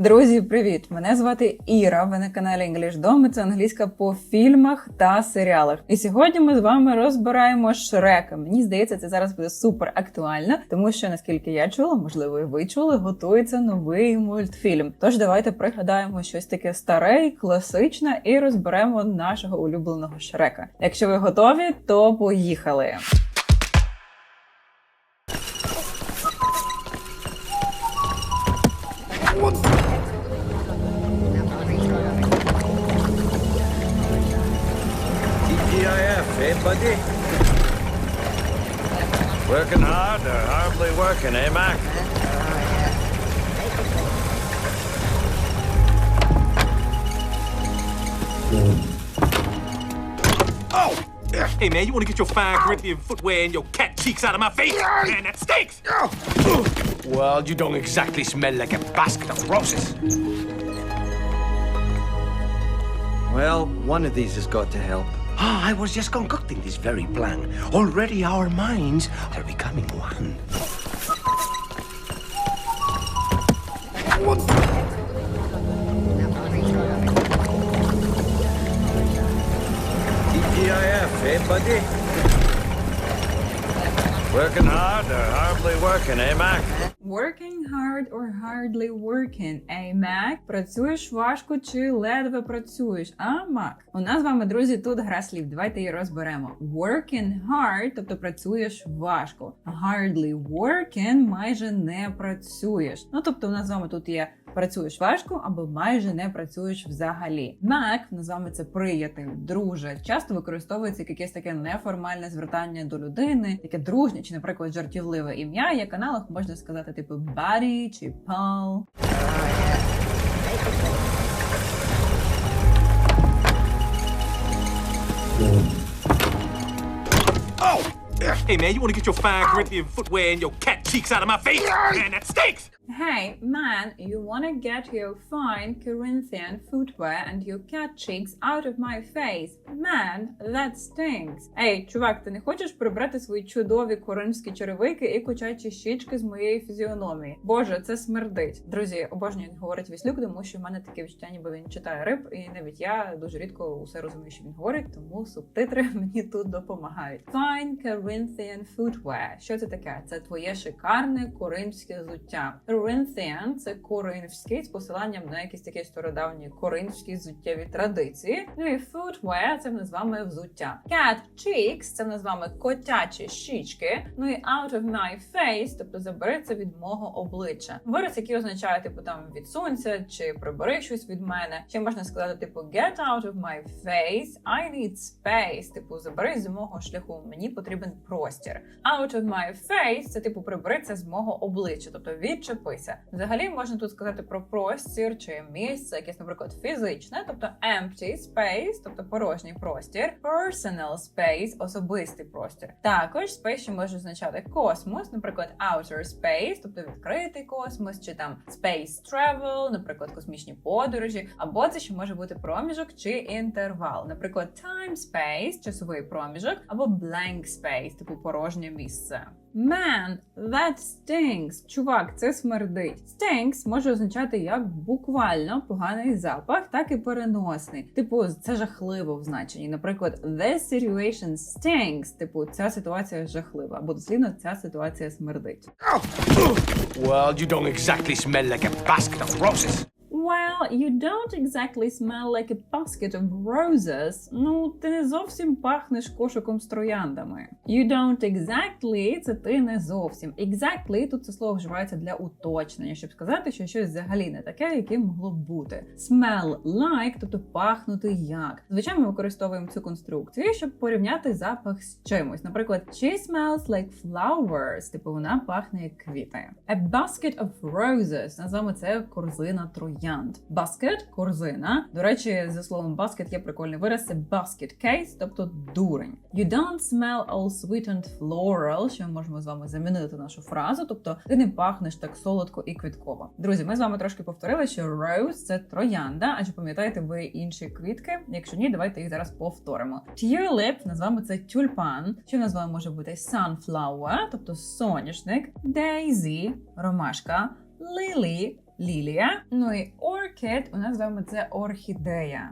Друзі, привіт! Мене звати Іра. Ви на каналі English Dom. Це англійська по фільмах та серіалах. І сьогодні ми з вами розбираємо Шрека. Мені здається, це зараз буде супер актуально, тому що наскільки я чула, можливо, і ви чули, готується новий мультфільм. Тож давайте пригадаємо щось таке старе, і класичне, і розберемо нашого улюбленого Шрека. Якщо ви готові, то поїхали. Hardly working, eh, Mac? Oh! Hey, man, you want to get your fine Corinthian footwear and your cat cheeks out of my face? Man, that stinks! Well, you don't exactly smell like a basket of roses. Well, one of these has got to help. Ah, I was just concocting this very plan. Already our minds are becoming one. TGIF, eh, buddy? Working hard or hardly working, eh, Mac? Working hard or hardly working, ей, Mac? Працюєш важко чи ледве працюєш? А, Мак? У нас з вами, друзі, тут гра слів. Давайте її розберемо. Working hard, тобто працюєш важко. Hardly working, майже не працюєш. Ну, тобто, у нас з вами тут є працюєш важко або майже не працюєш взагалі. Вами це приятель, друже. Часто використовується як якесь таке неформальне звертання до людини, таке дружнє чи, наприклад, жартівливе ім'я. Є каналах можна сказати, типу buddy чи pal. Oh! Hey, man, you want to get your fine Corinthian footwear and your cat cheeks out of my face? Man, that stinks! Hey, man, you wanna get your fine Corinthian footwear and your cat cheeks out of my face. Man, that stinks. Ей, чувак, ти не хочеш прибрати свої чудові коринські черевики і кучачі щічки з моєї фізіономії? Боже, це смердить. Друзі, обожнюю, як говорить Віслюк, тому що в мене таке відчуття, ніби він читає риб, і навіть я дуже рідко усе розумію, що він говорить, тому субтитри мені тут допомагають. Fine Corinthian footwear. Що це таке? Це твоє шикарне коринське взуття. Corinthian – це коринфський з посиланням на якісь такі стародавні коринфські взуттєві традиції. Ну і footwear – це в з вами взуття. Cat cheeks – це в з вами котячі щічки. Ну і out of my face, тобто забери це від мого обличчя. Вираз, який означає типу там відсунься чи прибери щось від мене. Ще можна сказати, типу get out of my face, I need space. Типу забери з мого шляху. Мені потрібен простір. Out of my face – це типу прибери це з мого обличчя, тобто відчепися. Взагалі можна тут сказати про простір чи місце, якесь, наприклад, фізичне, тобто empty space, тобто порожній простір, personal space, особистий простір. Також space ще може означати космос, наприклад, outer space, тобто відкритий космос, чи там space travel, наприклад, космічні подорожі, або це ще може бути проміжок чи інтервал, наприклад, time space, часовий проміжок, або blank space, типу порожнє місце. Man, that stinks. Чувак, це смердить. Stinks може означати як буквально поганий запах, так і переносний. Типу, це жахливо в значенні. Наприклад, this situation stinks. Типу, ця ситуація жахлива. Або дослівно ця ситуація смердить. Well, you don't exactly smell like a basket of roses. Well, you don't exactly smell like a basket of roses. Ну, ти не зовсім пахнеш кошиком з трояндами. You don't exactly – це ти не зовсім. Exactly – тут це слово вживається для уточнення, щоб сказати, що щось взагалі не таке, яким могло б бути. Smell like, тобто пахнути як. Звичайно, ми використовуємо цю конструкцію, щоб порівняти запах з чимось. Наприклад, she smells like flowers, типу вона пахне як квіти. A basket of roses, називаємо це корзина троянд. Basket – корзина. До речі, за словом basket є прикольний вираз, це basket case, тобто дурень. You don't smell all sweet and floral, що ми можемо з вами замінити нашу фразу, тобто ти не пахнеш так солодко і квітково. Друзі, ми з вами трошки повторили, що rose – це троянда. А чи пам'ятаєте ви інші квітки? Якщо ні, давайте їх зараз повторимо. Tulip, назвемо це тюльпан. Що в нас з вами може бути sunflower, тобто соняшник, daisy – ромашка, lily – лілія. Ну і orchid у нас з вами це орхідея.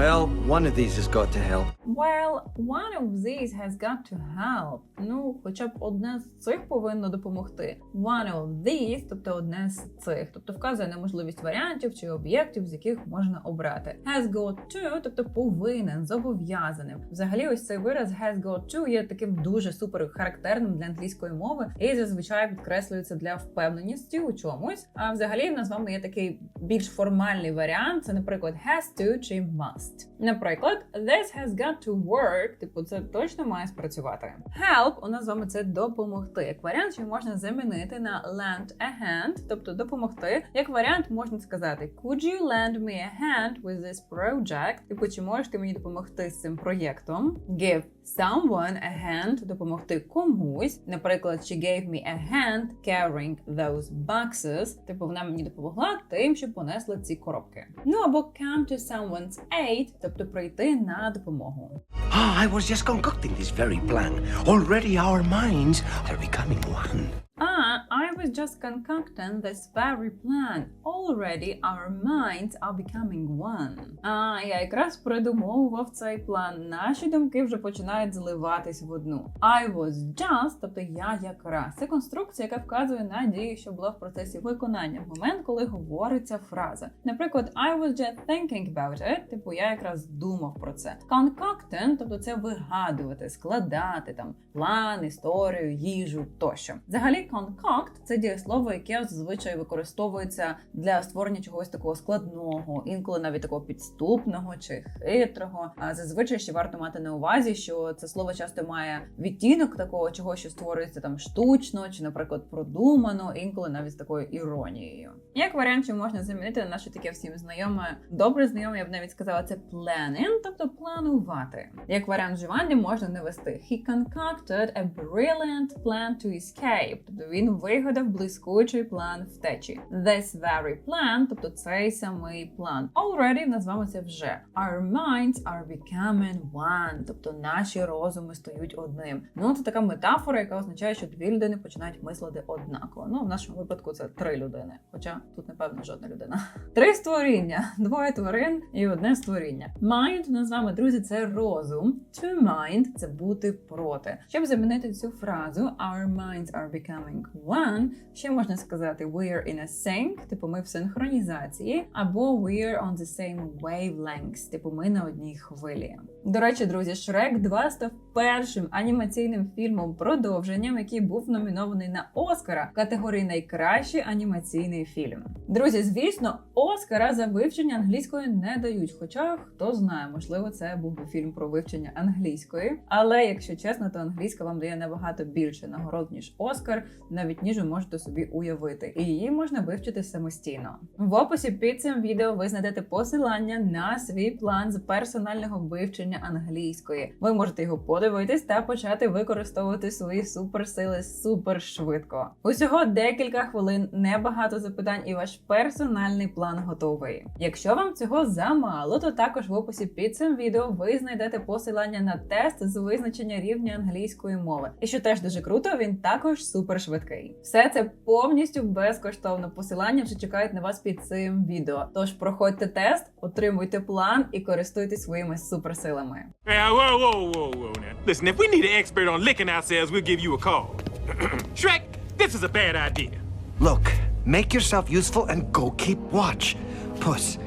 Well, one of these has got to help. Well, one of these has got to help. Ну, хоча б одне з цих повинно допомогти. One of these, тобто одне з цих, тобто вказує на можливість варіантів чи об'єктів, з яких можна обрати. Has got to, тобто повинен, зобов'язаним. Взагалі, ось цей вираз has got to є таким дуже супер характерним для англійської мови і зазвичай підкреслюється для впевненості у чомусь. А взагалі в нас вами є такий більш формальний варіант. Це, наприклад, has to чи must. Наприклад, this has got to work, типу, це точно має спрацювати. Help у нас з вами це допомогти. Як варіант, що можна замінити на lend a hand, тобто допомогти. Як варіант можна сказати Could you lend me a hand with this project? Типу, чи можеш ти мені допомогти з цим проєктом? Give someone a hand допомогти комусь. Наприклад, she gave me a hand carrying those boxes. Типу, вона мені допомогла тим, що понесла ці коробки. Ну або come to someone's aid, тобто прийти на допомогу. Ah, I was just concocting this very plan. Already our minds are becoming one. Ah, I was just concocting this very plan. Already our minds are becoming one. А, я якраз придумовував цей план. Наші думки вже починають зливатись в одну. I was just, тобто я якраз. Це конструкція, яка вказує на дію, що була в процесі виконання в момент, коли говориться фраза. Наприклад, I was just thinking about it, типу я якраз думав про це. Concocting, тобто це вигадувати, складати там план, історію, їжу тощо. Взагалі, concoct – це дієслово, яке зазвичай використовується для створення чогось такого складного, інколи навіть такого підступного чи хитрого. А зазвичай ще варто мати на увазі, що це слово часто має відтінок такого, чого що створюється там штучно, чи, наприклад, продумано, інколи навіть з такою іронією. Як варіант, що можна замінити на наше таке всім знайоме, добре знайоме, я б навіть сказала, це planning, тобто планувати. Як варіант вживання можна не вести. He concocted a brilliant plan to escape. Він вигадав блискучий план втечі. This very plan, тобто цей самий план. Already це вже. Our minds are becoming one, тобто наші розуми стають одним. Ну це така метафора, яка означає, що дві людини починають мислити однаково. Ну в нашому випадку це три людини. Хоча тут напевно жодна людина. Три створіння, двоє тварин і одне створіння. Mind у нас з вами, друзі, це розум. To mind – це бути проти. Щоб замінити цю фразу Our minds are becoming one, ще можна сказати We're in a sync, типу ми в синхронізації, або We're on the same wavelengths, типу ми на одній хвилі. До речі, друзі, Шрек 2 став першим анімаційним фільмом продовженням, який був номінований на Оскара в категорії Найкращий анімаційний фільм. Друзі, звісно, Оскара за вивчення англійської не дають. Хоча хто знає, можливо, це був би фільм про вивчення англійської. Але якщо чесно, то англійська вам дає набагато більше нагород ніж Оскар, навіть ніж ви можете собі уявити, і її можна вивчити самостійно. В описі під цим відео ви знайдете посилання на свій план з персонального вивчення англійської. Ви можете його подивитись та почати використовувати свої суперсили супер швидко. Усього декілька хвилин, небагато запитань, і ваш персональний план готовий. Якщо вам цього замало, то також в описі під цим відео ви знайдете посилання на тест з визначення рівня англійської мови. І що теж дуже круто, він також супер швидкий. Все це повністю безкоштовно. Посилання вже чекають на вас під цим відео. Тож проходьте тест, отримуйте план і користуйтесь своїми суперсилами. Hey, whoa, whoa, whoa, whoa, now. Listen, if we need an expert on licking ourselves, we'll give you a call. Shrek, this is a bad idea. Look, make yourself useful and go keep watch. Puss,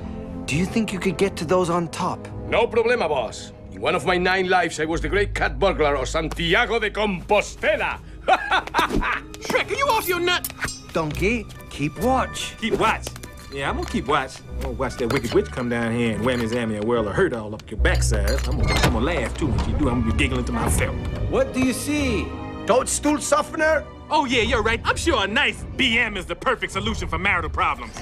do you think you could get to those on top? No problema, boss. In one of my nine lives, I was the great cat burglar of Santiago de Compostela. Shrek, are you off your nut? Donkey, keep watch. Keep watch. Yeah, I'm gonna keep watch. I'm gonna watch that wicked witch come down here and whammy zammy a whirl of hurt all up your backside. I'm gonna, I'm gonna laugh too when she do. I'm gonna be giggling to myself. What do you see? Toadstool softener? Oh yeah, you're right. I'm sure a nice BM is the perfect solution for marital problems.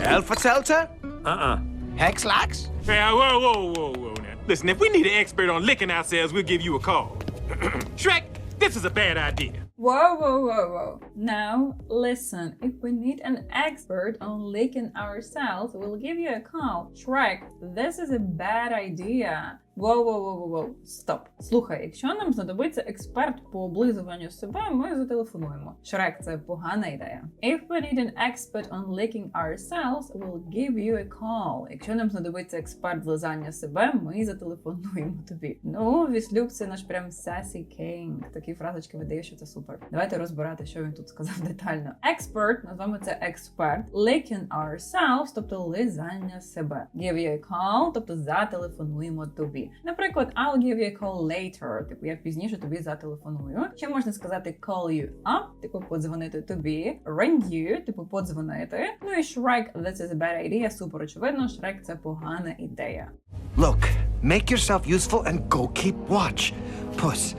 Alpha Seltzer? Uh-uh. Hexlax? Hey, uh, whoa, whoa, whoa, whoa, now. Listen, if we need an expert on licking ourselves, we'll give you a call. Shrek, this is a bad idea. Whoa, whoa, whoa, whoa. Now, listen. If we need an expert on licking ourselves, we'll give you a call. Shrek, this is a bad idea. Воу-воу-воу-воу, стоп. Слухай, якщо нам знадобиться експерт по облизуванню себе, ми зателефонуємо. Шрек, це погана ідея. If we need an expert on licking ourselves, we'll give you a call. Якщо нам знадобиться експерт з лизання себе, ми зателефонуємо тобі. Ну, Віслюк це наш прям sassy king. Такі фразочки видає, що це супер. Давайте розбирати, що він тут сказав детально. Expert, назвемо це експерт. Licking ourselves, тобто лизання себе. Give you a call, тобто зателефонуємо тобі. Наприклад, I'll give you a call later, типу я пізніше тобі зателефоную. Ще можна сказати call you up, типу подзвонити тобі. Ring you, типу подзвонити. Ну і Shrek, this is a bad idea, супер очевидно, Shrek це погана ідея. Look, make yourself useful and go keep watch. Puss,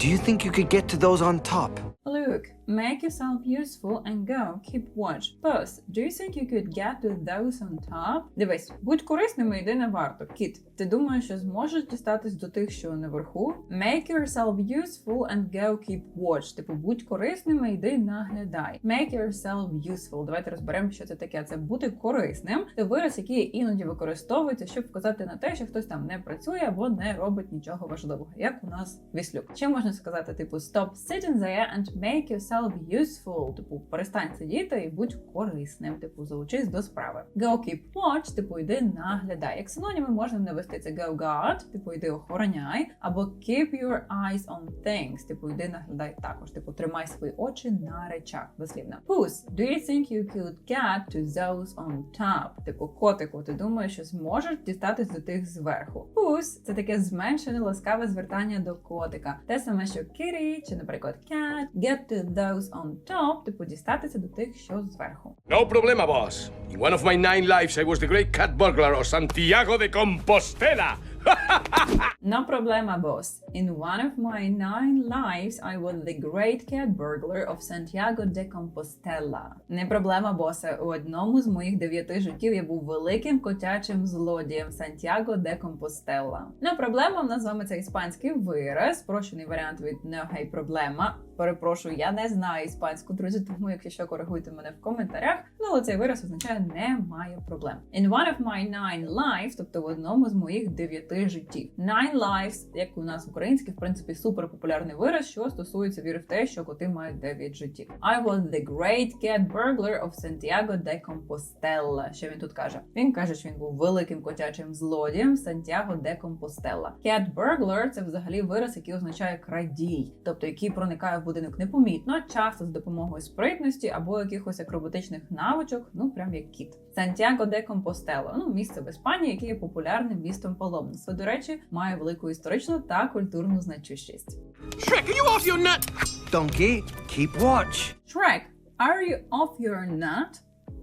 do you think you could get to those on top? Luke, make yourself useful and go keep watch. Puss, do you think you could get to those on top? Дивись, будь корисним і йди на варту. Кіт, ти думаєш, що зможеш дістатись до тих, що наверху? Make yourself useful and go keep watch. Типу, будь корисним і йди наглядай. Make yourself useful. Давайте розберемо, що це таке. Це бути корисним. Це вираз, який іноді використовується, щоб вказати на те, що хтось там не працює або не робить нічого важливого, як у нас віслюк. Ще можна сказати, типу, stop sitting there and make yourself useful. Типу, перестань сидіти і будь корисним. Типу, залучись до справи. Go keep watch, типу, йди наглядай. Як синоніми можна навести це go guard, типу, йди охороняй, або keep your eyes on things, типу, йди наглядай також. Типу, тримай свої очі на речах. Дослівно. Puss, do you think you could get to those on top? Типу, котику, ти думаєш, що зможеш дістатись до тих зверху? Puss – це таке зменшене ласкаве звертання до котика. Те саме, що kitty, чи, наприклад, cat, get to those on top, типу, дістатися до тих, що зверху. No problema, boss. In one of my nine lives, I was the great cat burglar of Santiago de Compostela. No problema, boss. In one of my nine lives, I was the great cat burglar of Santiago de Compostela. Не проблема, босе. У одному з моїх дев'яти життів я був великим котячим злодієм Сантьяго де Компостела. No проблема в нас з вами це іспанський вираз, спрощений варіант від no hey проблема. Перепрошую, я не знаю іспанську, друзі, тому якщо що, коригуйте мене в коментарях. Ну, але цей вираз означає немає проблем. In one of my nine lives, тобто в одному з моїх дев'яти життів. Nine lives, як у нас в українській, в принципі, супер популярний вираз, що стосується віри в те, що коти мають дев'ять життів. I was the great cat burglar of Santiago de Compostela. Що він тут каже? Він каже, що він був великим котячим злодієм Сантьяго де Компостела. Cat burglar – це взагалі вираз, який означає крадій, тобто який проникає будинок непомітно, часто з допомогою спритності або якихось акробатичних навичок, ну прям як кіт. Сантьяго де Компостела, ну місце в Іспанії, яке є популярним містом паломництва. До речі, має велику історичну та культурну значущість. Shrek, are you off your nut? Donkey, keep watch. Shrek, are you off your nut?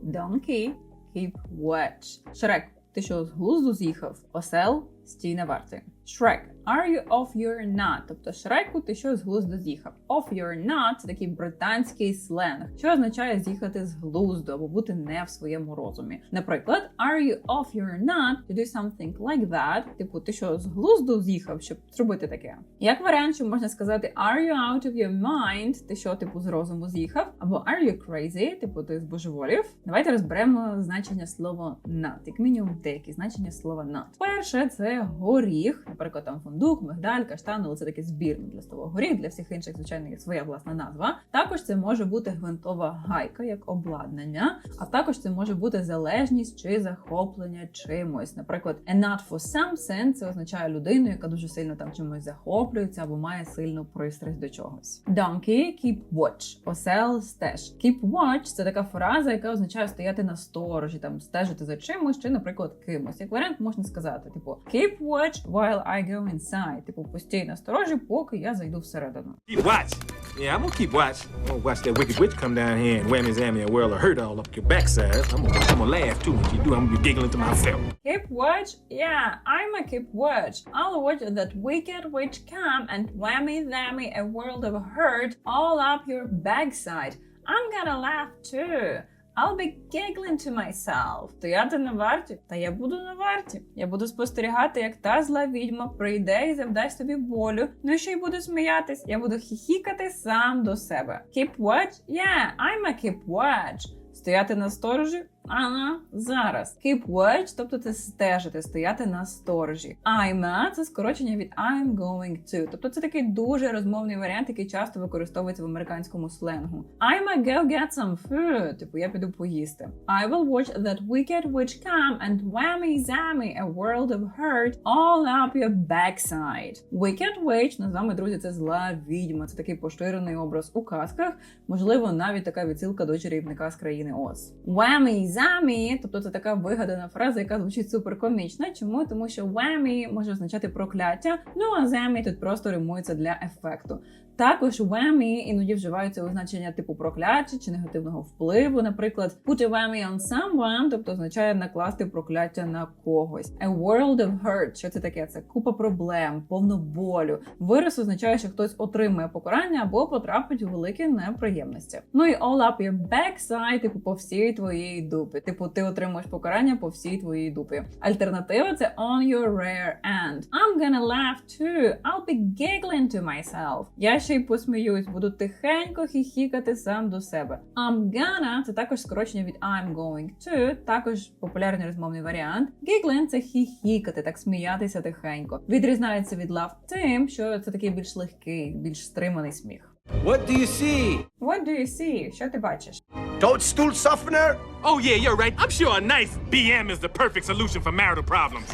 Donkey, keep watch. Шрек, ти що з глузду з'їхав? Осел, стій на варті. Shrek, are you off your nut? Тобто Шреку, ти що з глузду з'їхав? Off your nut – це такий британський сленг, що означає з'їхати з глузду або бути не в своєму розумі. Наприклад, are you off your nut to do something like that? Типу, ти що з глузду з'їхав, щоб зробити таке? Як варіант, що можна сказати are you out of your mind? Ти що, типу, з розуму з'їхав? Або are you crazy? Типу, ти збожеволів? Давайте розберемо значення слова nut, як мінімум деякі значення слова nut. Перше це горіх, наприклад, там фундук, мигдаль, каштан, але це таке збірне для слова горіх. Для всіх інших, звичайно, є своя власна назва. Також це може бути гвинтова гайка як обладнання, а також це може бути залежність чи захоплення чимось. Наприклад, a for something – це означає людину, яка дуже сильно там чимось захоплюється або має сильну пристрасть до чогось. Donkey – keep watch, осел стеж. Keep watch – це така фраза, яка означає стояти на сторожі, там стежити за чимось, чи, наприклад, кимось. Як варіант можна сказати, типу keep watch while I go inside. Типу, постій на сторожі, поки я зайду всередину. Keep watch. Yeah, I'm gonna keep watch. I'm gonna watch that wicked witch come down here and whammy zammy a whirl of hurt all up your backside. I'm gonna, I'm gonna laugh too when she do. I'm gonna be giggling to myself. Keep watch? Yeah, I'm a keep watch. I'll watch that wicked witch come and whammy zammy a world of hurt all up your backside. I'm gonna laugh too. I'll be giggling to myself. Стояти на варті? Та я буду на варті. Я буду спостерігати, як та зла відьма прийде і завдасть тобі болю. Ну і ще й буду сміятись. Я буду хіхікати сам до себе. Keep watch? Yeah, I'm a keep watch. Стояти на сторожі? Ага, зараз. Keep watch, тобто це стежити, стояти на сторожі. I'm a – це скорочення від I'm going to. Тобто це такий дуже розмовний варіант, який часто використовується в американському сленгу. I'm a go get some food. Типу, я піду поїсти. I will watch that wicked witch come and whammy zammy a world of hurt all up your backside. Wicked witch, назвами друзі, це зла відьма. Це такий поширений образ у казках. Можливо, навіть така відсилка до чарівника з країни Оз. Whammy замі, тобто це така вигадана фраза, яка звучить суперкомічно. Чому? Тому що whammy може означати прокляття, ну а замі тут просто римується для ефекту. Також whammy іноді вживаються у значення типу прокляття чи негативного впливу. Наприклад, put a whammy on someone, тобто означає накласти прокляття на когось. A world of hurt, що це таке? Це купа проблем, повно болю. Вираз означає, що хтось отримує покарання або потрапить у великі неприємності. Ну і all up your backside, типу по всій твоїй дупі. Типу, ти отримуєш покарання по всій твоїй дупі. Альтернатива це on your rear end. I'm gonna laugh too. I'll be giggling to myself. Я ще й посміюсь, буду тихенько хіхікати сам до себе. I'm gonna – це також скорочення від I'm going to, також популярний розмовний варіант. Giggling – це хіхікати, так сміятися тихенько. Відрізняється від laugh тим, що це такий більш легкий, більш стриманий сміх. What do you see? What do you see? Що ти бачиш? Toadstool softener? Oh, yeah, you're right. I'm sure a nice BM is the perfect solution for marital problems.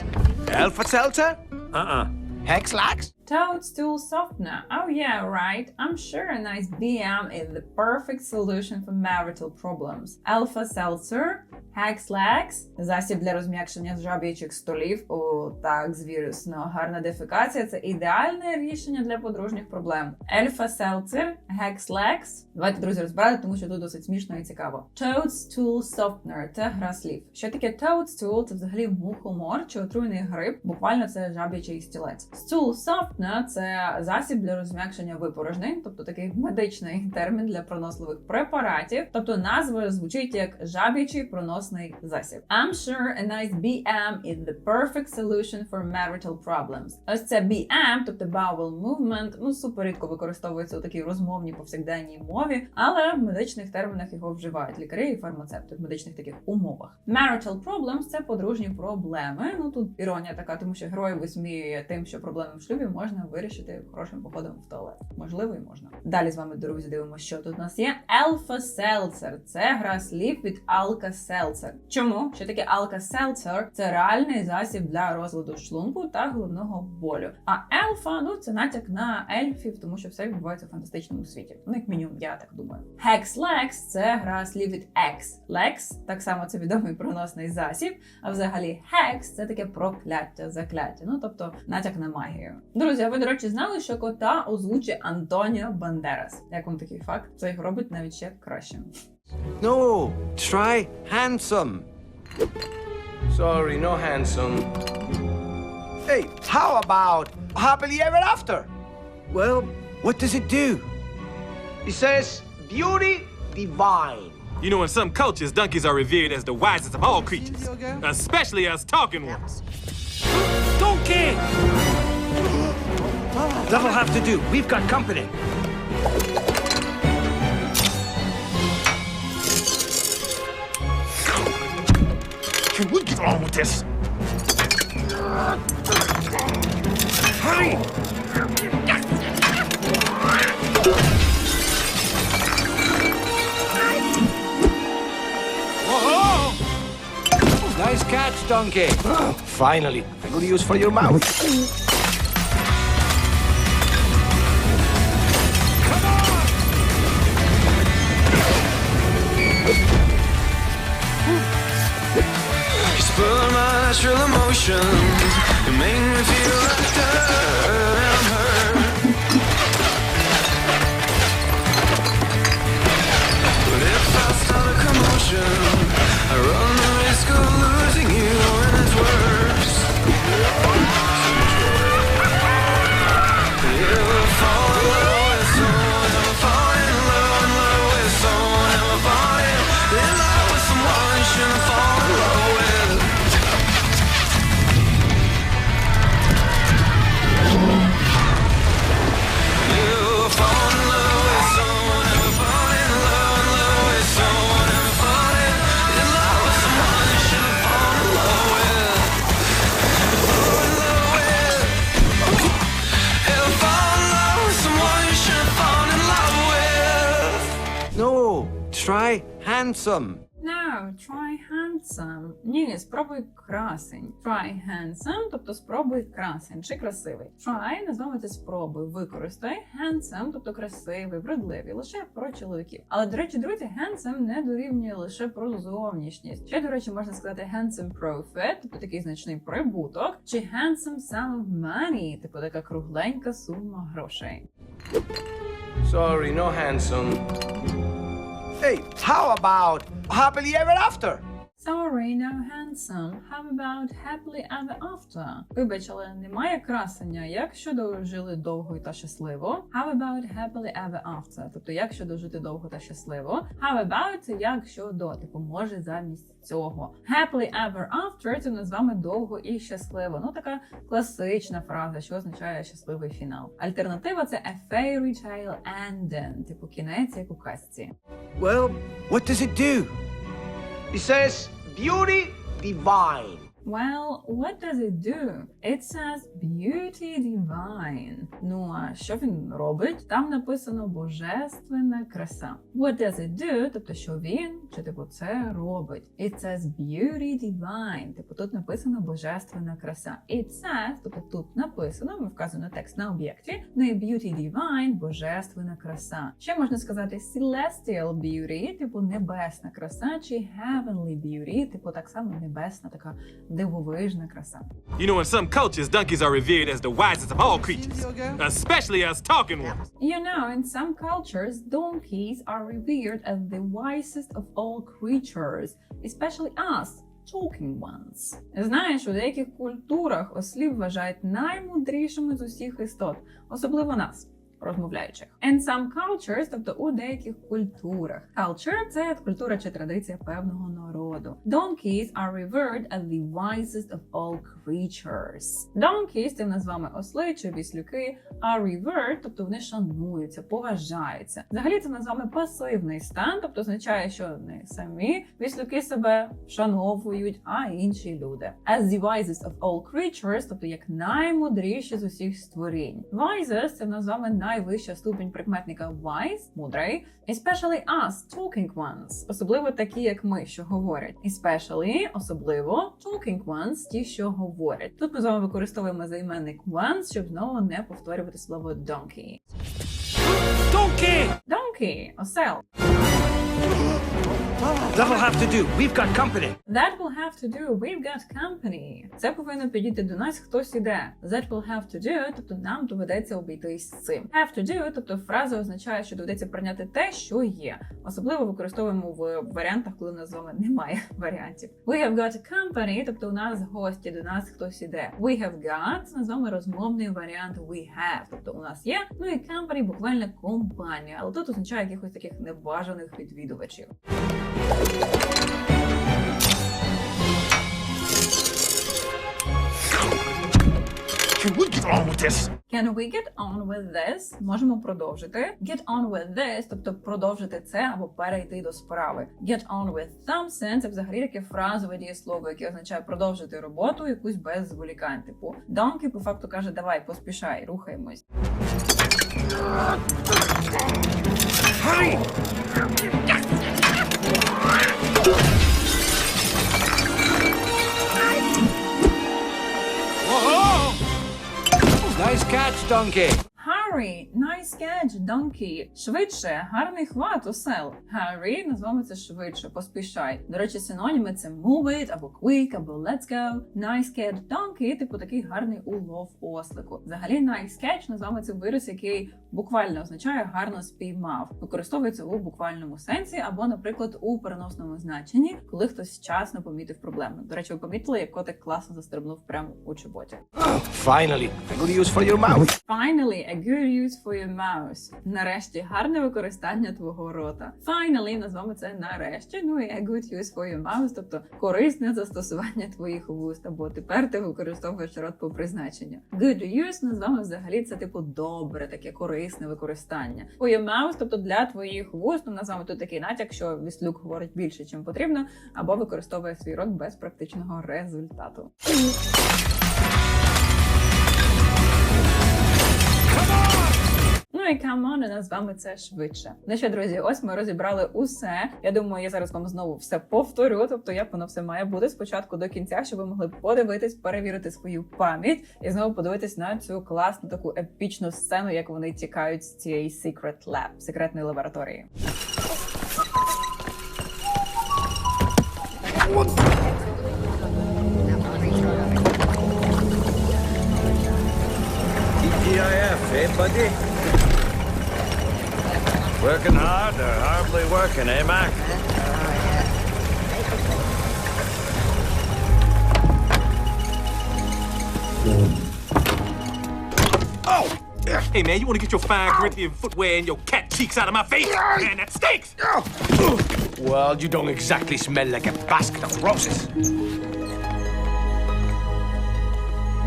Alpha Seltzer? Uh-uh. Hexlax? Toadstool softener. Oh yeah, right. I'm sure a nice BM is the perfect solution for marital problems. Alpha Seltzer, Hexlax, засіб для розм'якшення жаб'ячих столів. О, так, звісно, гарна дефікація. Це ідеальне рішення для подружніх проблем. Alpha Seltzer, Hexlax. Давайте, друзі, розбирати, тому що тут досить смішно і цікаво. Toadstool softener – це гра слів. Що таке toadstool? Це взагалі мухомор чи отруйний гриб. Буквально це жаб'ячий стілець. Stool softener – це засіб для розм'якшення випорожнень, тобто такий медичний термін для проносливих препаратів. Тобто назва звучить як жаб'ячий проносний засіб. I'm sure a nice BM is the perfect solution for marital problems. Ось це BM, тобто bowel movement, ну супер рідко використовується у такій розмовній повсякденній мові, але в медичних термінах його вживають лікарі і фармацевти в медичних таких умовах. Marital problems – це подружні проблеми. Ну тут іронія така, тому що герой висміює тим, що проблеми в шлюбі можна вирішити хорошим походом в туалет. Можливо, і можна. Далі з вами, друзі, дивимося, що тут у нас є. Alpha Seltzer – це гра слів від Alka Seltzer. Чому? Що таке Alka Seltzer? Це реальний засіб для розладу шлунку та головного болю. А Ельфа, ну це натяк на ельфів, тому що все відбувається в фантастичному світі. Ну, як мінімум, я так думаю. Hex Lex – це гра слів від X. Lex, так само це відомий проносний засіб. А взагалі Hex – це таке прокляття, закляття. Ну тобто натяк на магію. Друзі, а ви, до речі, знали, що кота озвучує Антоніо Бандерас. Як вам такий факт? Це їх робить навіть ще краще. No, try handsome. Sorry, no handsome. Hey, how about happily ever after? Well, what does it do? It says beauty divine. You know, in some cultures, donkeys are revered as the wisest of all creatures, especially as talking ones. Donkey! That'll have to do. We've got company. Can we get on with this? Hurry! Nice catch, Donkey. Finally, a good use for your mouth. Natural emotions. You make me feel like and hurt. But if I start a commotion, handsome. No, try handsome. Ні, спробуй красень. Try handsome, тобто спробуй красень чи красивий. Try це спробуй. Використай handsome, тобто красивий, вродливий, лише про чоловіків. Але до речі, друзі, handsome не дорівнює лише про зовнішність. Ще, до речі, можна сказати handsome profit, тобто такий значний прибуток, чи handsome sum of money, типу така кругленька сума грошей. Sorry, no handsome. Hey, how about happily ever after? Sorry, no handsome. How about happily ever after? Вибач, але немає красення. Як щодо жили довго та щасливо? How about happily ever after? Тобто, як щодо жити довго та щасливо? How about це як щодо, типу, може замість цього. Happily ever after це ми з вами довго і щасливо. Ну така класична фраза, що означає щасливий фінал. Альтернатива це a fairy tale ending, типу кінець як у казці. Well, what does it do? It says beauty divine. Well, what does it do? It says beauty divine. Ну а що він робить? Там написано божественна краса. What does it do? Тобто, що він чи типу це робить? It says beauty divine. Типу тут написано божественна краса. It says, тобто тут написано, ми вказано текст на об'єкті. Ну і beauty divine божественна краса. Ще можна сказати celestial beauty, типу небесна краса, чи heavenly beauty, типу так само небесна така дивовижна краса. You know, in some cultures, donkeys are revered as the wisest of all creatures, especially us talking ones. You know, in some cultures, donkeys are revered as the wisest of all creatures, especially us, talking ones. Знаєш, у деяких культурах ослів вважають наймудрішими з усіх істот, особливо нас. Розмовляючих. In some cultures, тобто у деяких культурах. Culture – це культура чи традиція певного народу. Donkeys are revered as the wisest of all creatures. Donkeys – це в нас з вами осли чи віслюки, are revered, тобто вони шануються, поважаються. Взагалі це в з вами пасивний стан, тобто означає, що не самі віслюки себе вшановують, а інші люди. As the wisest of all creatures, тобто як наймудріші з усіх створінь. Wisest – це в нас з вами найвища ступінь прикметника wise, мудрий, especially us, talking ones, особливо такі, як ми, що говорять. Especially, особливо, talking ones, ті, що говорять. Тут ми з вами використовуємо займенник ones, щоб знову не повторювати слово donkey. Donkey! Donkey – осел. That'll have to do. We've got company. That will have to do. We've got company. Це повинно підійти до нас хтось іде. That will have to do, тобто нам доведеться обійтись з цим. Have to do, тобто фраза означає, що доведеться прийняти те, що є. Особливо використовуємо в варіантах, коли у нас з вами немає варіантів. We have got company, тобто у нас гості, до нас хтось іде. We have got, це вами розмовний варіант we have, тобто у нас є. Ну і company буквально компанія, але тут означає якихось таких небажаних відвідувачів. Can we get on with this? Can we get on with this? Можемо продовжити. Get on with this, тобто продовжити це або перейти до справи. Get on with something – це взагалі таке фразове дієслово, яке означає продовжити роботу якусь без зволікань. Типу Donkey по факту каже: давай, поспішай, рухаємось. Hurry! Nice catch, donkey. Hurry, nice catch, donkey. Швидше, гарний хват, осел. Hurry, це швидше, поспішай. До речі, синоніми це move it, або quick, або let's go. Nice catch, donkey, типу такий гарний улов ослику. Взагалі, nice catch це вираз, який буквально означає гарно спіймав. Використовується у буквальному сенсі, або, наприклад, у переносному значенні, коли хтось вчасно помітив проблему. До речі, ви помітили, як котик класно застрибнув прямо у чоботі. Finally, good use for your mouth. Finally, good use for your mouth. Нарешті, гарне використання твого рота. Finally, назвемо це нарешті. Ну і a good use for your mouth, тобто корисне застосування твоїх вуст. Або тепер ти використовуєш рот по призначенню. Good use назвемо взагалі це типу добре, таке корисне використання. For your mouth, тобто для твоїх вуст, ну назвемо тут такий натяк, що віслюк говорить більше, чим потрібно, або використовує свій рот без практичного результату. І камон, у з вами це швидше. Ну що, друзі, ось ми розібрали усе. Я думаю, я зараз вам знову все повторю. Тобто, як воно все має бути спочатку до кінця, щоб ви могли подивитись, перевірити свою пам'ять і знову подивитись на цю класну таку епічну сцену, як вони тікають з цієї Secret Lab, секретної лабораторії. TGIF, eh, buddy? Working hard or hardly working, eh, Mac? Oh! Hey, man, you want to get your fine Corinthian footwear and your cat cheeks out of my face? Man, that stinks! Well, you don't exactly smell like a basket of roses.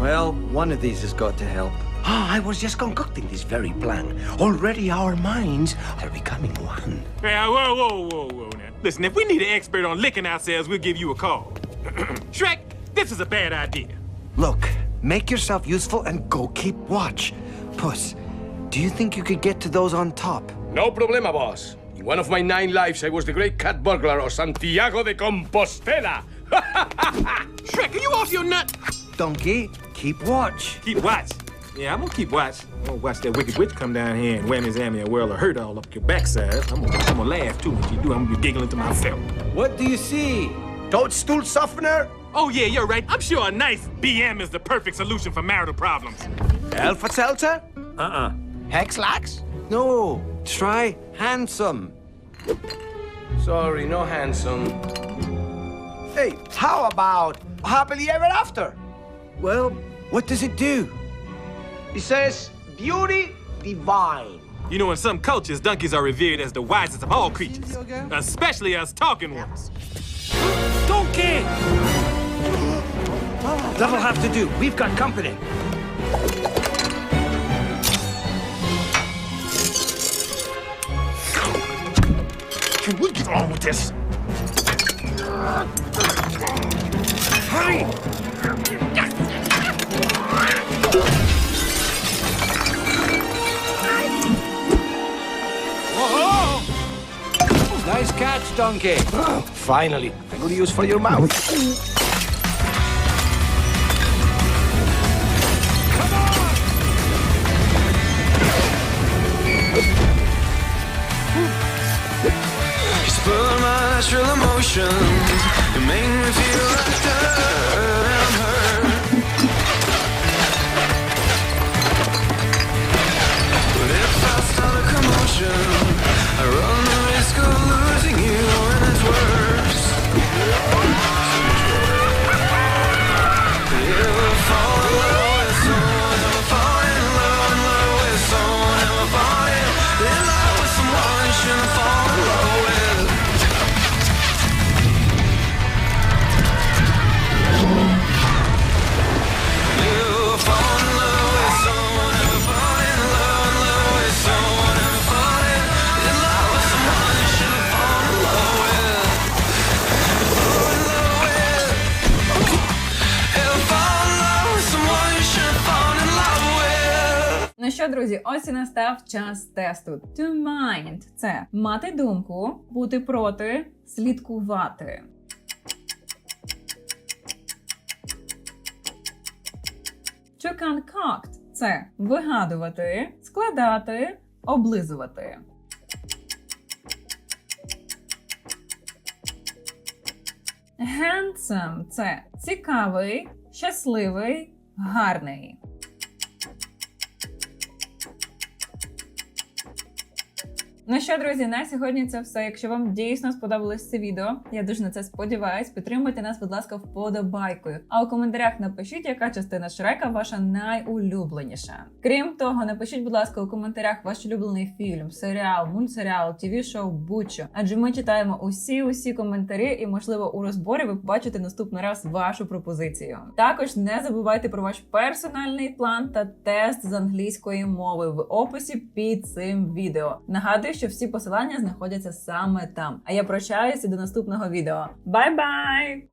Well, one of these has got to help. Ah, I was just concocting this very plan. Already our minds are becoming one. Yeah, whoa, whoa, whoa, whoa, now. Listen, if we need an expert on licking ourselves, we'll give you a call. Shrek, this is a bad idea. Look, make yourself useful and go keep watch. Puss, do you think you could get to those on top? No problema, boss. In one of my nine lives, I was the great cat burglar of Santiago de Compostela. Shrek, are you off your nut? Donkey, keep watch. Keep watch. Yeah, I'm gonna keep watch. I'm gonna watch that wicked witch come down here and wham his Ammy a whirl of hurt all up your backside. I'm gonna, I'm gonna laugh too when she do. I'm gonna be giggling to myself. What do you see? Toadstool softener? Oh yeah, you're right. I'm sure a nice BM is the perfect solution for marital problems. Alpha Seltzer? Uh-uh. Hexlax? No, try handsome. Sorry, no handsome. Hey, how about happily ever after? Well, what does it do? It says beauty divine. You know, in some cultures, donkeys are revered as the wisest of all creatures, especially us talking ones. Donkey! That'll have to do. We've got company. Can we get on with this? Hurry! Nice catch, Donkey. Finally, a good use for your mouth. It's full of my natural emotions. You make me feel like dirt and hurt. Друзі, ось і настав час тесту. To mind – це мати думку, бути проти, слідкувати. To concoct – це вигадувати, складати, облизувати. Handsome – це цікавий, щасливий, гарний. Ну що, друзі, на сьогодні це все. Якщо вам дійсно сподобалось це відео, я дуже на це сподіваюсь. Підтримуйте нас, будь ласка, вподобайкою. А у коментарях напишіть, яка частина Шрека ваша найулюбленіша. Крім того, напишіть, будь ласка, у коментарях ваш улюблений фільм, серіал, мультсеріал, тіві шоу будь-що. Адже ми читаємо усі усі коментарі, і можливо у розборі ви побачите наступний раз вашу пропозицію. Також не забувайте про ваш персональний план та тест з англійської мови в описі під цим відео. Нагадую, що всі посилання знаходяться саме там. А я прощаюся до наступного відео. Бай-бай!